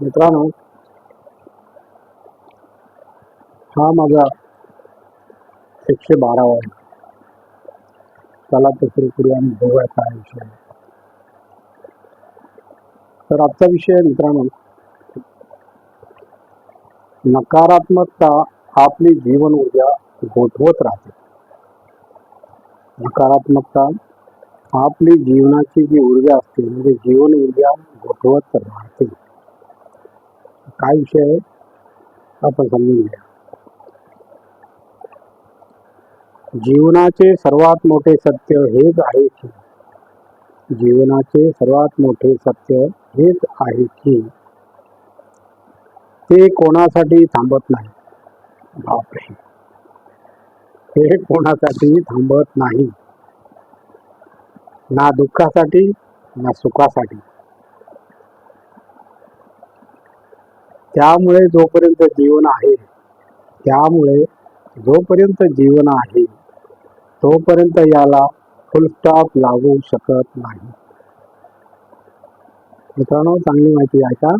मित्रांनो हा माझा एकशे बारावा आहे. चला करूया आणि बघूया काय विषय तर आजचा विषय मित्रांनो नकारात्मकता आपली जीवन ऊर्जा गोठवत राहते. नकारात्मकता आपली जीवनाची जी ऊर्जा असते म्हणजे जीवन ऊर्जा गोठवत राहते. काय विषय आहे? आपण समजून घ्या जीवनाचे सर्वात मोठे सत्य हेच आहे की जीवनाचे सर्वात मोठे सत्य हेच आहे की ते कोणासाठी थांबत नाही? बापरे. ते कोणासाठी थांबत नाही? ना दुःखासाठी ना सुखासाठी. त्यामुळे जोपर्यंत जीवन आहे त्यामुळे जोपर्यंत जीवन आहे तोपर्यंत याला फुलस्टॉप लागू शकत नाही. मित्रांनो चांगली माहिती आहे का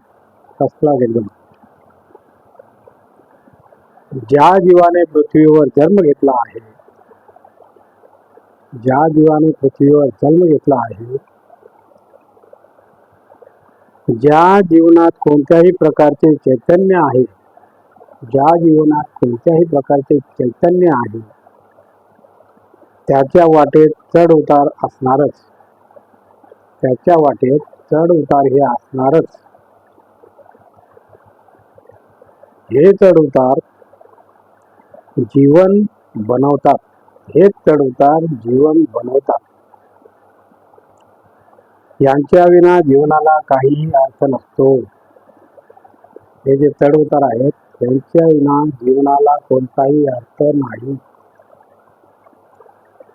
कसला एकदम. ज्या जीवाने पृथ्वीवर जन्म घेतला आहे ज्या जीवाने पृथ्वीवर जन्म घेतला आहे ज्या जीवनात कोणत्याही प्रकारचे चैतन्य आहे ज्या जीवनात कोणत्याही प्रकारचे चैतन्य आहे त्याच्या वाटेत चढ उतार असणारच. त्याच्या वाटेत चढ उतार हे असणारच. हे चढ उतार जीवन बनवतात. हे चढ उतार जीवन बनवतात. यांच्या विना जीवनाला काहीही अर्थ नसतो. हे जे चढ उतार आहेत त्यांच्या विना जीवनाला कोणताही अर्थ नाही.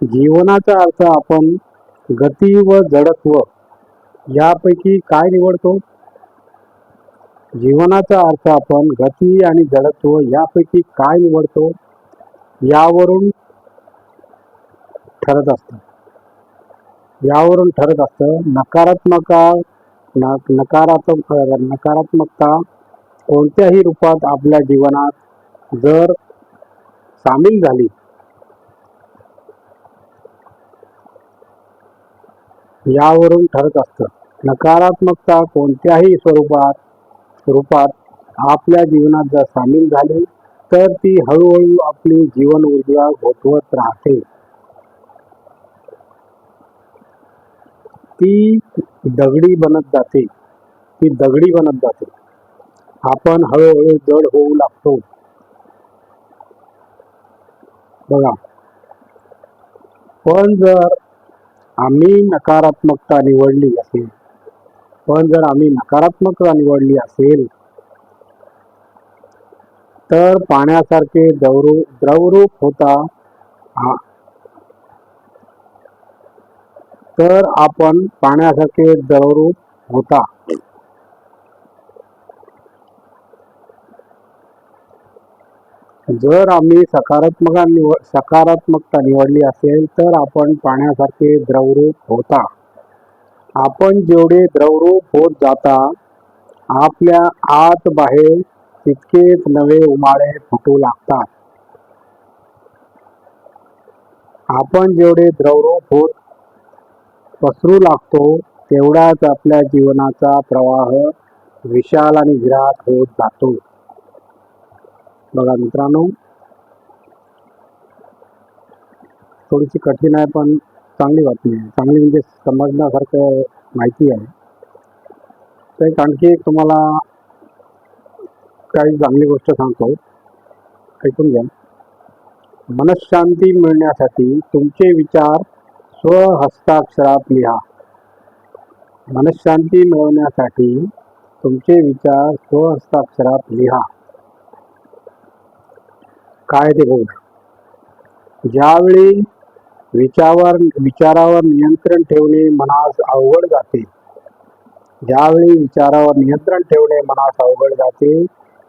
जीवनाचा अर्थ आपण गती व जडत्व यापैकी काय निवडतो? जीवनाचा अर्थ आपण गती आणि जडत्व यापैकी काय निवडतो? यावरून ठरत असतं. यावरून ठरत असतं नकारात्मक नकारात्मक नकारात्मकता कोणत्याही रूपात आपल्या जीवनात जर सामील झाली. यावरून ठरत असतं नकारात्मकता कोणत्याही स्वरूपात रूपात आपल्या जीवनात जर सामील झाली तर ती हळूहळू आपली जीवन ऊर्जा गोठवत राहते. ती दगडी बनत जाते. ती दगडी बनत जाते. आपण हळूहळू जड होऊ लागतो. बघा. पण जर आम्ही नकारात्मकता निवडली असेल पण जर आम्ही नकारात्मकता निवडली असेल तर पाण्यासारखे द्रवरूप द्रवरूप होता तर आपण पाण्यासारखे द्रवरूप होता जर आम्ही सकारात्मक सकारात्मकता निवडली असेल तर आपण पाण्यासारखे द्रवरूप होता. आपण जेवढे द्रवरूप होत जाता आपल्या आत बाहेर तितकेच नवे उमाळे फुटू लागतात. आपण जेवढे द्रवरूप होत पसरू लागतो तेवढाच आपल्या जीवनाचा प्रवाह विशाल आणि विराट होत जातो. बघा मित्रांनो थोडीशी कठीण आहे पण चांगली बातमी आहे. चांगली म्हणजे समजण्यासारखं माहिती आहे. तर आणखी एक तुम्हाला काही चांगली गोष्ट सांगतो. ऐकून घ्या. मनशांती मिळण्यासाठी तुमचे विचार स्वहस्ताक्षरात लिहा. मनशांती मिळवण्यासाठी तुमचे विचार स्वहस्ताक्षरात लिहा. काय ते बघू ज्यावेळी विचारावर विचारावर नियंत्रण ठेवणे मनास अवघड जाते ज्यावेळी विचारावर नियंत्रण ठेवणे मनास अवघड जाते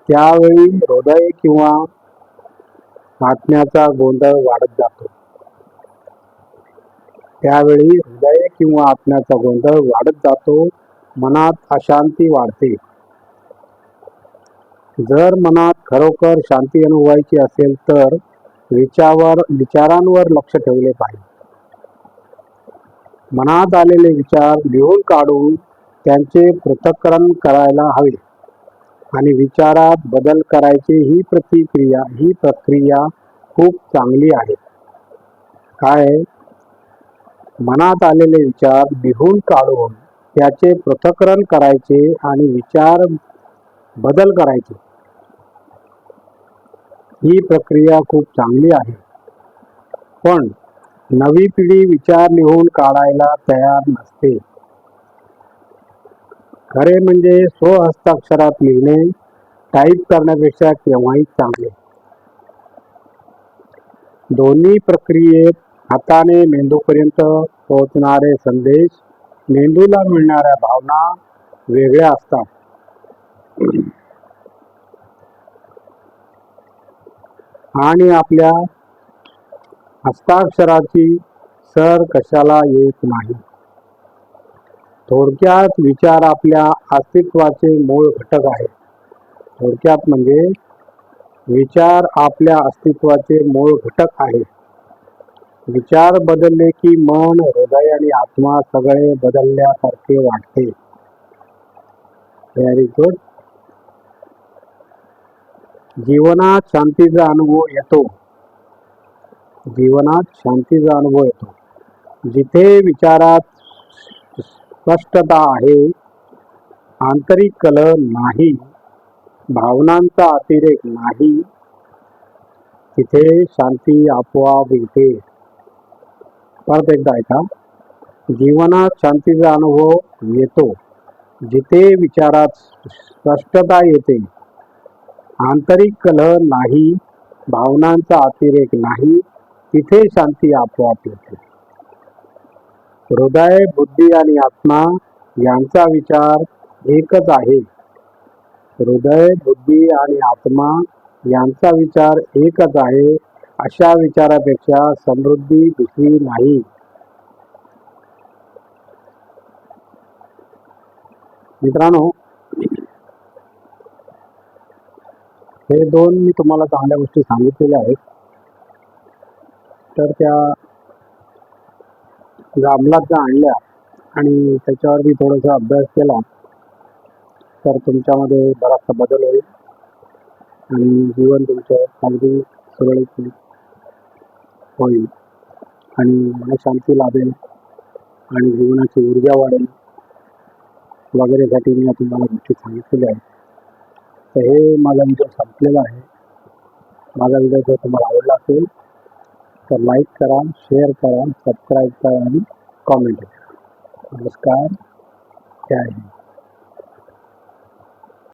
त्यावेळी हृदय किंवा आत्म्याचा गोंधळ वाढत जातो. त्यावेळी हृदय किंवा आत्म्याचा गोंधळ वाढत जातो मनात अशांती वाढते. जर मनात खरोखर शांती अनुभवायची असेल तर विचारावर विचारांवर लक्ष ठेवले पाहिजे. मनात आलेले विचार लिहून काढून त्यांचे पृथक्करण करायला हवे आणि विचारात बदल करायची ही प्रतिक्रिया ही प्रक्रिया खूप चांगली आहे. काय? मनात आलेले विचार लिहून काढून त्याचे पृथक्करण करायचे आणि विचार बदल करायचे. ही प्रक्रिया खूप चांगली आहे. पण नवी पिढी विचार लिहून काढायला तयार नसते. खरे म्हणजे स्वहस्ताक्षरात लिहिणे टाईप करण्यापेक्षा केव्हाही चांगले. दोन्ही प्रक्रियेत हाताने मेंदूपर्यंत पोहोचणारे संदेश मेंदूला मिळणाऱ्या भावना वेगळ्या असतात. आणि आपल्या हस्ताक्षराची सर कशाला येत नाही? थोडक्यात विचार आपल्या अस्तित्वाचे मूळ घटक आहे थोडक्यात म्हणजे विचार आपल्या अस्तित्वाचे मूळ घटक आहे विचार बदलले की मन हृदय आणि आत्मा सगळे बदलल्यासारखे वाटते. व्हेरी गुड जीवनात शांतीचा अनुभव येतो. जीवनात शांतीचा अनुभव येतो. जिथे विचारात स्पष्टता आहे आंतरिक कल नाही भावनांचा अतिरेक नाही तिथे शांती आपोआप येते. परत एकदा ऐका. जीवनात शांतीचा अनुभव येतो. जिथे विचारात स्पष्टता येते. आंतरिक कलह नाही भावनांचा अतिरेक नाही तिथे शांती आपोआप येते. हृदय बुद्धी आणि आत्मा यांचा विचार एकच आहे. हृदय बुद्धी आणि आत्मा यांचा विचार एकच आहे. अशा विचारापेक्षा समृद्धी दुसरी नाही. मित्रांनो हे दोन मी तुम्हाला चांगल्या गोष्टी सांगितलेल्या आहेत. तर त्या रामलाच्या आणल्या आणि त्याच्यावर मी थोडासा अभ्यास केला तर तुमच्यामध्ये बराचसा बदल होईल आणि जीवन तुमचं अगदी सुरळीत होईल. आणि मनशांती लाभेल आणि जीवनाची ऊर्जा वाढेल वगैरेसाठी मी तुम्हाला गोष्टी सांगितलेल्या आहेत. तर हे माझा व्हिडिओ संपलेला आहे. माझा व्हिडिओ जर तुम्हाला आवडला असेल तर लाईक करा शेअर करा सबस्क्राईब करा आणि कॉमेंट करा. नमस्कार. जय हिंद.